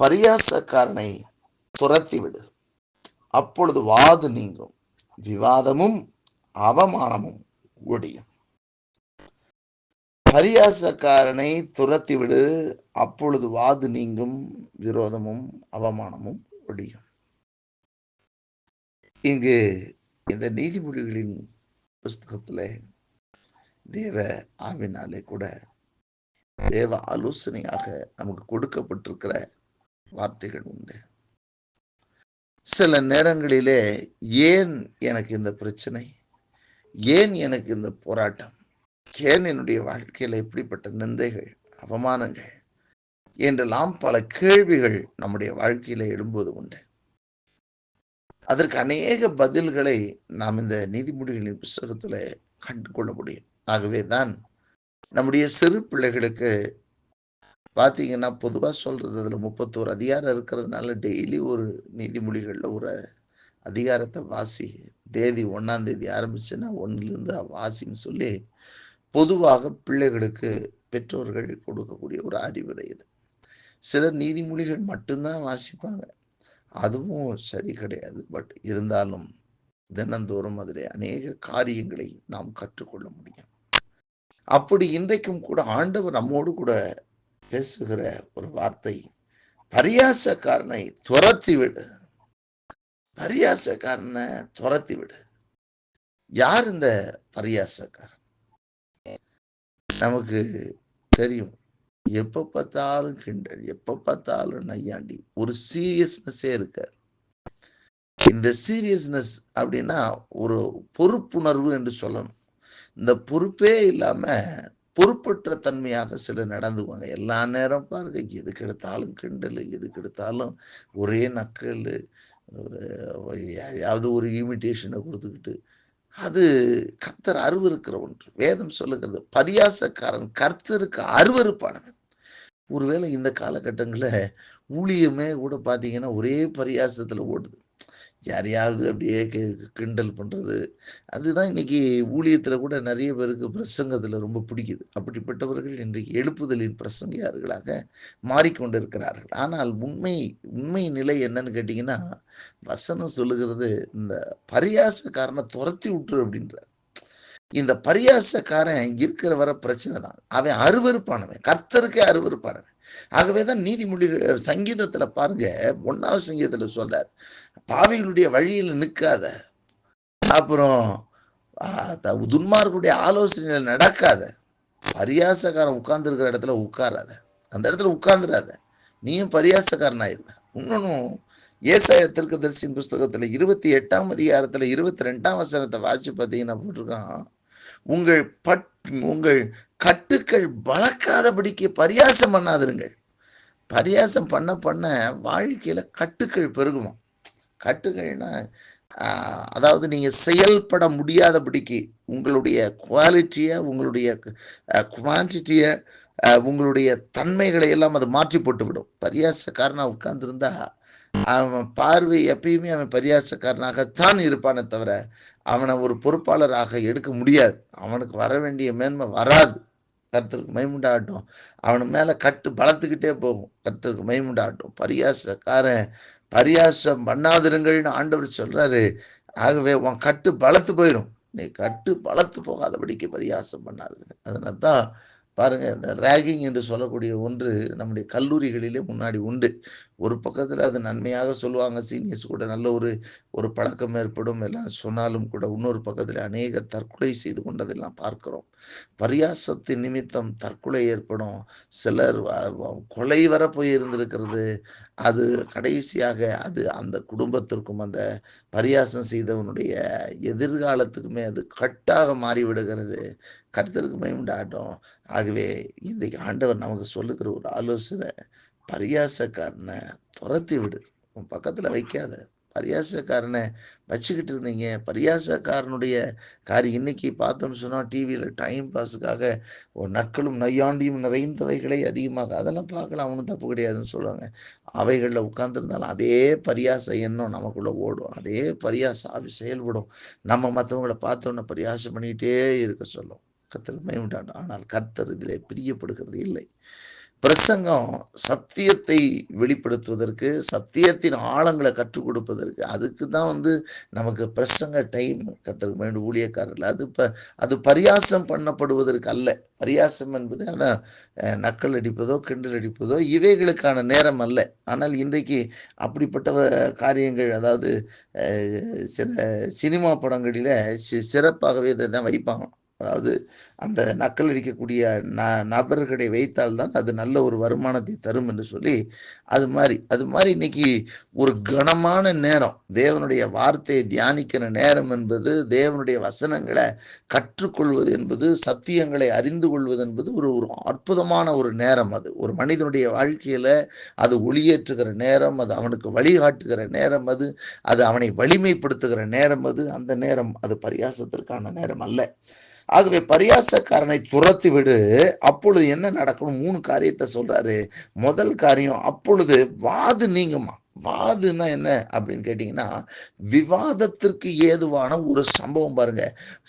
பரியாசக்காரனை துரத்தி விடு அப்பொழுது வாது நீங்கும். விவாதமும் அவமானமும் ஒடியும். பரியாசக்காரனை துரத்தி விடு அப்பொழுது வாது நீங்கும். விரோதமும் அவமானமும் ஒடியும். இங்கு இந்த நீதிமொழிகளின் புஸ்தகத்துல தேவ ஆவினாலே கூட தேவ ஆலோசனையாக நமக்கு கொடுக்கப்பட்டிருக்கிற வார்த்தைகள் உண்டு. சில நேரங்களிலே ஏன் எனக்கு இந்த பிரச்சனை? ஏன் எனக்கு இந்த போராட்டம்? ஏன் என்னுடைய வாழ்க்கையில இப்படிப்பட்ட நிந்தைகள் அவமானங்கள் என்றெல்லாம் பல கேள்விகள் நம்முடைய வாழ்க்கையில எழும்போது உண்டு. அதற்கு அநேக பதில்களை நாம் இந்த நீதிமொழிகளின் புஸ்தகத்துல கண்டு கொள்ள முடியும். ஆகவே தான் நம்முடைய சிறு பிள்ளைகளுக்கு பார்த்தீங்கன்னா பொதுவாக சொல்கிறது அதில் முப்பத்தோரு அதிகாரம் இருக்கிறதுனால டெய்லி ஒரு நீதிமொழிகளில் ஒரு அதிகாரத்தை வாசி தேதி ஒன்றாம் தேதி ஆரம்பிச்சுன்னா ஒன்றுலேருந்து வாசின்னு சொல்லி பொதுவாக பிள்ளைகளுக்கு பெற்றோர்கள் கொடுக்கக்கூடிய ஒரு அறிவுரை இது. சிலர் நீதிமொழிகள் மட்டும்தான் வாசிப்பாங்க. அதுவும் சரி கிடையாது. பட் இருந்தாலும் தினந்தோறும் அதில் அநேக காரியங்களை நாம் கற்றுக்கொள்ள முடியும். அப்படி இன்றைக்கும் கூட ஆண்டவர் நம்மோடு கூட பேசுகிற ஒரு வார்த்தை. பரியாசக்காரனை துரத்தி விடு பரியாசக்காரனை துரத்தி விடு யார் இந்த பரியாசக்காரன்? நமக்கு தெரியும். எப்ப பார்த்தாலும் கிண்டல் எப்ப பார்த்தாலும் நையாண்டி. ஒரு சீரியஸ்னஸே இருக்க இந்த சீரியஸ்னஸ் அப்படின்னா ஒரு பொறுப்புணர்வு என்று சொல்லணும். இந்த பொறுப்பே இல்லாம பொறுப்பற்ற தன்மையாக சிலர் நடந்துவாங்க எல்லா நேரம் பாருங்க எதுக்கு எடுத்தாலும் கிண்டல் எதுக்கு எடுத்தாலும் ஒரே நக்கல் யாரையாவது ஒரு இமிட்டேஷனை கொடுத்துக்கிட்டு அது கர்த்தர் அருவருக்கிற ஒன்று. வேதம் சொல்லுகிறது பரியாசக்காரன் கர்த்தருக்கு அருவருப்பானவன். ஒருவேளை இந்த காலகட்டங்களில் ஊழியமே கூட பார்த்தீங்கன்னா ஒரே பரியாசத்தில் ஓடுது. யாரையாவது அப்படியே கிண்டல் பண்ணுறது அதுதான் இன்னைக்கு ஊழியத்தில் கூட நிறைய பேருக்கு பிரசங்கத்தில் ரொம்ப பிடிக்குது. அப்படிப்பட்டவர்கள் இன்றைக்கு எழுப்புதலின் பிரசங்கியார்களாக மாறிக்கொண்டிருக்கிறார்கள். ஆனால் உண்மை உண்மை நிலை என்னன்னு கேட்டிங்கன்னா வசனம் சொல்லுகிறது இந்த பரியாசக்காரனை துரத்தி விட்டுரு அப்படின்றார். இந்த பரியாசக்காரன் இருக்கிற வர பிரச்சனை தான். அவன் அருவறுப்பானவன் கர்த்தருக்கே அருவறுப்பானவன் ஆகவே தான் நீதிமொழிகள் சங்கீதத்துல பாருங்க ஒன்னாவது சங்கீதத்துல சொல்றார் பாவிகளுடைய வழியில் நிற்காத அப்புறம் துன்மார்களுடைய ஆலோசனையில் நடக்காத பரியாசக்காரன் உட்கார்ந்துருக்கிற இடத்துல உட்காராத அந்த இடத்துல உட்கார்ந்துடாத நீயும் பரியாசக்காரன் ஆயிருவ இன்னொன்னும் ஏசாய தரிசின் புஸ்தகத்துல இருபத்தி எட்டாம் அதிகாரத்துல இருபத்தி ரெண்டாம் வசனத்தை வாசி பார்த்தீங்கன்னா போட்டிருக்கான். உங்கள் பட் உங்கள் கட்டுக்கள் பலக்காதபடிக்கு பரியாசம் பண்ணாதிருங்கள். பரியாசம் பண்ண பண்ண வாழ்க்கையில கட்டுக்கள் பெருகுமா? கட்டுகள்னா அதாவது நீங்க செயல்பட முடியாதபடிக்கு உங்களுடைய குவாலிட்டியை உங்களுடைய குவான்டிட்டியை உங்களுடைய தன்மைகளை எல்லாம் அது மாற்றி போட்டுவிடும். பரியாசக்காரனாக பரியாசக்காரனா உட்கார்ந்துருந்தா அவன் பார்வை எப்பயுமே அவன் பரியாசக்காரனாகத்தான் இருப்பானே தவிர அவனை ஒரு பொறுப்பாளராக எடுக்க முடியாது. அவனுக்கு வர வேண்டிய மேன்மை வராது. கருத்தருக்கு மைமுண்டாகட்டும். அவனு மேலே கட்டு பலத்துக்கிட்டே போகும். கருத்தருக்கு மைமுண்டாகட்டும். பரியாசக்காரன் பரியாசம் பண்ணாதிருங்கள்னு ஆண்டவர் சொல்கிறாரு ஆகவே உன் கட்டு பலத்து போயிடும் நீ கட்டு பலத்து போகாதபடிக்கு பரியாசம் பண்ணாதுங்க அதனால தான் பாருங்க இந்த ரேகிங் என்று சொல்லக்கூடிய ஒன்று நம்முடைய கல்லூரிகளிலே முன்னாடி உண்டு. ஒரு பக்கத்தில் அது நன்மையாக சொல்லுவாங்க. சீனியர்ஸ் கூட நல்ல ஒரு ஒரு பழக்கம் ஏற்படும். எல்லாம் சொன்னாலும் கூட இன்னொரு பக்கத்தில் அநேக தற்கொலை செய்து கொண்டதெல்லாம் பார்க்கிறோம். பரியாசத்தின் நிமித்தம் தற்கொலை ஏற்படும். சிலர் கொலை வர போய் இருந்திருக்கிறது. அது கடைசியாக அது அந்த குடும்பத்திற்கும் அந்த பரியாசம் செய்தவனுடைய எதிர்காலத்துக்குமே அது கட்டாக மாறிவிடுகிறது. கருத்தருக்கு மேம்படாட்டும் ஆகவே இன்றைக்கு ஆண்டவர் நமக்கு சொல்லுகிற ஒரு ஆலோசனை பரியாசக்காரனை துரத்தி விடு. உன் பக்கத்தில் வைக்காத. பரியாசக்காரனை வச்சுக்கிட்டு இருந்தீங்க. பரியாசக்காரனுடைய காரியம் இன்னைக்கு பார்த்தோம்னு சொன்னால் டிவியில் டைம் பாஸுக்காக ஒரு நக்களும் நையாண்டியும் நிறைந்தவைகளை அதிகமாக அதெல்லாம் பார்க்கலாம். அவனும் தப்பு கிடையாதுன்னு சொல்லுவாங்க அவைகளில் உட்காந்துருந்தாலும் அதே பரியாச எண்ணம் நமக்குள்ளே ஓடும். அதே பரியாச ஆவி செயல்படும். நம்ம மற்றவங்கள பார்த்தோன்னே பரியாசம் பண்ணிக்கிட்டே இருக்க சொல்லும். கத்தர் மேம்பட்டான் ஆனால் கத்தர் இதில் பிரியப்படுகிறது இல்லை. பிரசங்கம் சத்தியத்தை வெளிப்படுத்துவதற்கு சத்தியத்தின் ஆழங்களை கற்றுக் கொடுப்பதற்கு அதுக்கு தான் வந்து நமக்கு பிரசங்க டைம் கற்றுக்க வேண்டும் ஊழியக்காரர்கள். அது இப்போ அது பரியாசம் பண்ணப்படுவதற்கு அல்ல. பரியாசம் என்பது அதான் நக்கல் அடிப்பதோ கிண்டல் அடிப்பதோ இவைகளுக்கான நேரம் அல்ல. ஆனால் இன்றைக்கு அப்படிப்பட்ட காரியங்கள் அதாவது சில சினிமா படங்களில் சி சிறப்பாகவே இதை தான் வைப்பாங்க. அதாவது அந்த நக்கல் அடிக்கக்கூடிய ந நபர்களை வைத்தால்தான் அது நல்ல ஒரு வருமானத்தை தரும் என்று சொல்லி அது மாதிரி அது மாதிரி இன்னைக்கு ஒரு கனமான நேரம் தேவனுடைய வார்த்தையை தியானிக்கிற நேரம் என்பது தேவனுடைய வசனங்களை கற்றுக்கொள்வது என்பது சத்தியங்களை அறிந்து கொள்வது என்பது ஒரு ஒரு அற்புதமான ஒரு நேரம் அது. ஒரு மனிதனுடைய வாழ்க்கையில் அது ஒளியேற்றுகிற நேரம் அது அவனுக்கு வழிகாட்டுகிற நேரம் அது அது அவனை வலிமைப்படுத்துகிற நேரம் அது. அந்த நேரம் அது பரியாசத்திற்கான நேரம் அல்ல. ஆகவே பரியாசக்காரனை துரத்தி விடு. அப்பொழுது என்ன நடக்கணும்? மூணு காரியத்தை சொல்றாரு. முதல் காரியம் அப்பொழுது வாது நீங்குமா? வாதுன்னா என்ன அப்படின்னு கேட்டிங்கன்னா விவாதத்திற்கு ஏதுவான ஒரு சம்பவம் பாருங்க.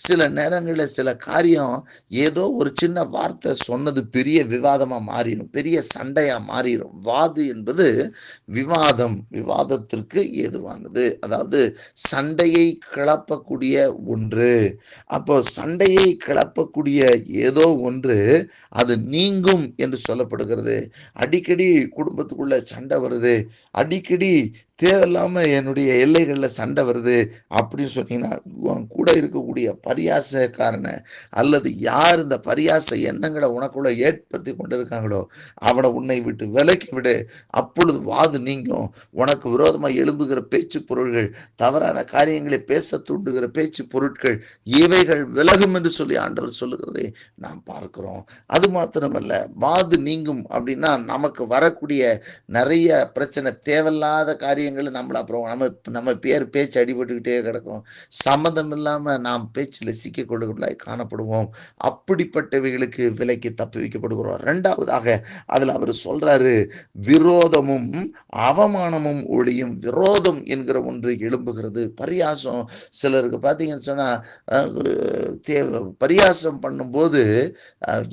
சில நேரங்களில் சில காரியம் ஏதோ ஒரு சின்ன வார்த்தை சொன்னது பெரிய விவாதமாக மாறிடும் பெரிய சண்டையாக மாறிடும். வாது என்பது விவாதம் விவாதத்திற்கு ஏதுவானது. அதாவது சண்டையை கிளப்பக்கூடிய ஒன்று. அப்போ சண்டையை கிளப்பக்கூடிய ஏதோ ஒன்று அது நீங்கும் என்று சொல்லப்படுகிறது. அடிக்கடி குடும்பத்துக்குள்ள சண்டை வருது அடிக்கடி தேவையில்லாம என்னுடைய எல்லைகளில் சண்டை வருது அப்படின்னு சொன்னீங்கன்னா உன் கூட இருக்கக்கூடிய பரியாசக்காரனை அல்லது யார் இந்த பரியாச எண்ணங்களை உனக்குள்ள ஏற்படுத்தி கொண்டு இருக்காங்களோ அவனை உன்னை விட்டு விலக்கி விடு. அப்பொழுது வாது நீங்கும். உனக்கு விரோதமாக எழும்புகிற பேச்சு பொருள்கள் தவறான காரியங்களை பேச தூண்டுகிற பேச்சு பொருட்கள் இவைகள் விலகும் என்று சொல்லி ஆண்டவர் சொல்லுகிறதை நாம் பார்க்கிறோம். அது மாத்திரமல்ல வாது நீங்கும் அப்படின்னா நமக்கு வரக்கூடிய நிறைய பிரச்சனை தேவையில்லாத காரியங்களை நம்மளை அப்புறம் நம்ம நம்ம பேர் பேச்சு அடிபட்டுக்கிட்டே கிடக்கும். சம்மந்தம் இல்லாமல் நாம் பேச்சில் சிக்கிக்கொள்ளுகளாய் காணப்படுவோம். அப்படிப்பட்டவைகளுக்கு விலைக்கு தப்பி வைக்கப்படுகிறோம். ரெண்டாவதாக அதில் அவர் சொல்கிறாரு விரோதமும் அவமானமும் ஒளியும் விரோதம் என்கிற ஒன்று எழும்புகிறது. பரியாசம். சிலருக்கு பார்த்தீங்கன்னு சொன்னால் தே பரியாசம் பண்ணும்போது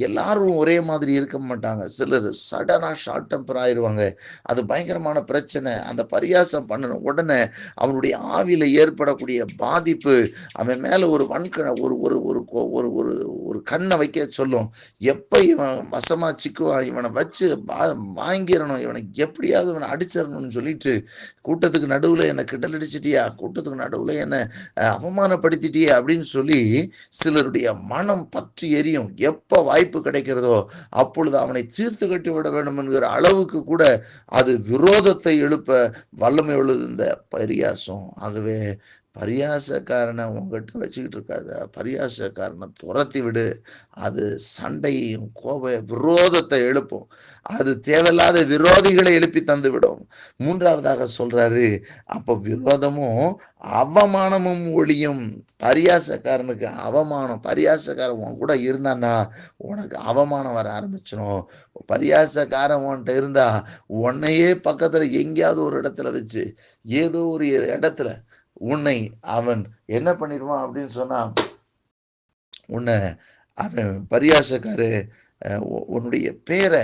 எல்லாரும் ஒரே மாதிரி இருக்க மாட்டாங்க. சிலர் சடனாக ஷார்ட் டெம்பர் ஆயிடுவாங்க அது பயங்கரமான பிரச்சனை. அந்த பரியாசம் பண்ணணும். உடனே அவனுடைய ஆவியில் ஏற்படக்கூடிய பாதிப்பு அவன் மேலே ஒரு வன்கண ஒரு ஒரு ஒரு ஒரு ஒரு ஒரு கண்ணை வைக்க சொல்லும். எப்போ இவன் வசமாக சிக்குவான் இவனை வச்சு வா- வாங்கிடணும். இவனை எப்படியாவது இவனை அடிச்சிடணும்னு சொல்லிட்டு கூட்டத்துக்கு நடுவில் என்னை கிண்டல் அடிச்சிட்டியா? கூட்டத்துக்கு நடுவில் என்னை அவமானப்படுத்திட்டியே? அப்படின்னு சொல்லி சிலருடைய மனம் பற்றி எரியும். எப்போ வாய்ப்பு கிடைக்கிறதோ அப்பொழுது அவனை தீர்த்து கட்டி விட வேண்டும் என்கிற அளவுக்கு கூட அது விரோதத்தை எழுப்ப வல்லமை உள்ளது இந்த பரியாசம். ஆகவே பரியாசக்காரனை உங்ககிட்ட வச்சுக்கிட்டு இருக்காத பரியாசக்காரனை துரத்தி விடு. அது சண்டையையும் கோப விரோதத்தை எழுப்பும். அது தேவையில்லாத விரோதிகளை எழுப்பி தந்து விடும். மூன்றாவதாக சொல்றாரு அப்போ விரோதமும் அவமானமும் ஒழியும். பரியாசக்காரனுக்கு அவமானம் பரியாசக்காரன் உன் கூட இருந்தான்னா உனக்கு அவமானம் வர ஆரம்பிச்சிடும் பரியாசக்காரன் உன்கிட்ட இருந்தா உன்னையே பக்கத்தில் எங்கேயாவது ஒரு இடத்துல வச்சு ஏதோ ஒரு இடத்துல உன்னை அவன் என்ன பண்ணிடுவான் அப்படின்னு சொன்னால் உன்னை அவன் பரியாசக்காரு உன்னுடைய பேரை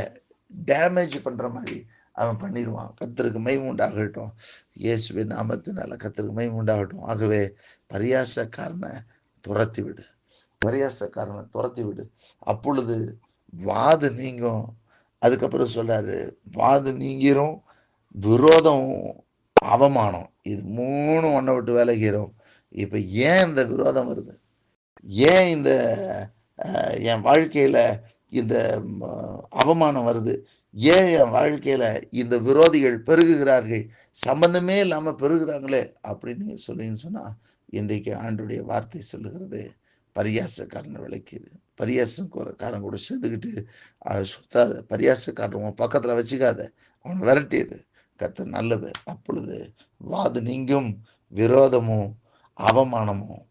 டேமேஜ் பண்ணுற மாதிரி அவன் பண்ணிடுவான். கத்திற்கு மை உண்டாகட்டும் இயேசுவின் நாமத்தினால கத்திற்கு மை உண்டாகட்டும் ஆகவே பரியாசக்காரனை துரத்தி விடு. பரியாசக்காரனை துரத்தி விடு. அப்பொழுது வாது நீங்கும். அதுக்கப்புறம் சொல்கிறாரு வாது நீங்கிரும் விரோதம் அவமானம். இது மூணு ஒன்றை விட்டு விலகிறோம். இப்போ ஏன் இந்த விரோதம் வருது? ஏன் இந்த என் வாழ்க்கையில் இந்த அவமானம் வருது? ஏன் என் வாழ்க்கையில் இந்த விரோதிகள் பெருகுகிறார்கள்? சம்பந்தமே இல்லாமல் பெருகிறாங்களே அப்படின்னு சொல்லின்னு சொன்னால் இன்றைக்கு ஆண்டுடைய வார்த்தை சொல்லுகிறது. பரியாசக்காரன் விளக்கிது பரியாசம் காரன் கூட சேர்ந்துக்கிட்டு சுத்தாத பரியாசக்காரன் உன் பக்கத்தில் வச்சுக்காத. அவனை விரட்டிடு. கர்த்தர் நல்லவர். அப்பொழுது வாது நீங்கும் விரோதமும் அவமானமும்